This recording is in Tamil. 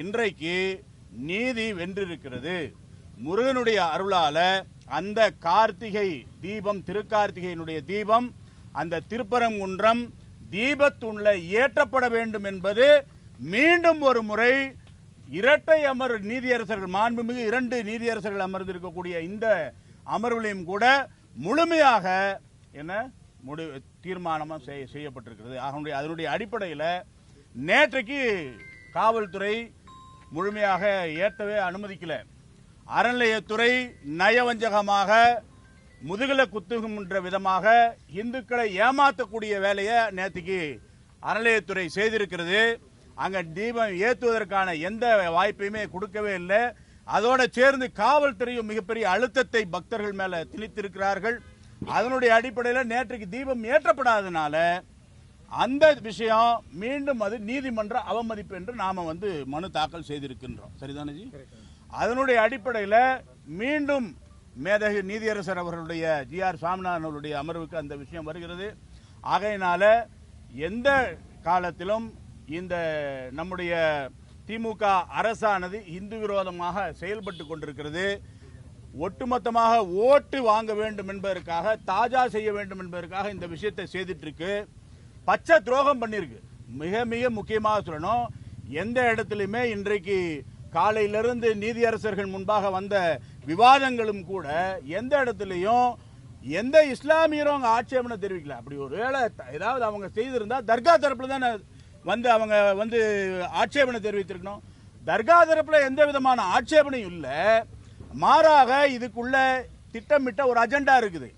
இன்றைக்கு நீதி வென்றிருக்கிறது. முருகனுடைய அருளால அந்த கார்த்திகை தீபம் திருக்கார்த்திகையினுடைய தீபம் அந்த திருப்பரங்குன்றம் தீபத்துள்ள ஏற்றப்பட வேண்டும் என்பது மீண்டும் ஒரு முறை இரட்டை அமர் நீதியரசர்கள் மாண்புமிகு இரண்டு நீதியரசர்கள் அமர்ந்திருக்கக்கூடிய இந்த அமர்விலையும் கூட முழுமையாக என்ன முடி தீர்மானமாக செய்ய செய்யப்பட்டிருக்கிறது. அதனுடைய அதனுடைய அடிப்படையில் நேற்றைக்கு காவல்துறை முழுமையாக ஏற்றவே அனுமதிக்கல. அறநிலையத்துறை நயவஞ்சகமாக முதுகல குத்துகின்ற விதமாக இந்துக்களை ஏமாற்றக்கூடிய வேலையை நேற்றுக்கு அறநிலையத்துறை செய்திருக்கிறது. அங்கே தீபம் ஏற்றுவதற்கான எந்த வாய்ப்பையுமே கொடுக்கவே இல்லை. அதோட சேர்ந்து காவல்துறையும் மிகப்பெரிய அழுத்தத்தை பக்தர்கள் மேல திணித்திருக்கிறார்கள். அதனுடைய அடிப்படையில் நேற்றுக்கு தீபம் ஏற்றப்படாதனால அந்த விஷயம் மீண்டும் அது நீதிமன்ற அவமதிப்பு என்று நாம வந்து மனு தாக்கல் செய்திருக்கின்றோம். சரிதானே ஜி அதனுடைய அடிப்படையில் மீண்டும் மேதகு நீதியரசர் அவர்களுடைய ஜி ஆர் சாமிநாதன் அவருடைய அமர்வுக்கு அந்த விஷயம் வருகிறது. ஆகையினால எந்த காலத்திலும் இந்த நம்முடைய திமுக அரசானது இந்து விரோதமாக செயல்பட்டு கொண்டிருக்கிறது. ஒட்டுமொத்தமாக ஓட்டு வாங்க வேண்டும் என்பதற்காக தாஜா செய்ய வேண்டும் என்பதற்காக இந்த விஷயத்தை செய்திட்டு இருக்கு. பச்சை துரோகம் பண்ணிருக்கு. மிக மிக முக்கியமாக சொல்லணும். எந்த இடத்துலையுமே இன்றைக்கு காலையிலிருந்து நீதியரசர்கள் முன்பாக வந்த விவாதங்களும் கூட எந்த இடத்துலையும் எந்த இஸ்லாமியரும் அவங்க ஆட்சேபனை தெரிவிக்கல. அப்படி ஒரு வேளை ஏதாவது அவங்க செய்திருந்தா தர்கா தரப்புல தானே வந்து அவங்க வந்து ஆட்சேபனை தெரிவித்திருக்கணும். தர்கா தரப்புல எந்த விதமான ஆட்சேபனையும் இல்லை. மாறாக இதுக்குள்ள திட்டமிட்ட ஒரு அஜெண்டா இருக்குது.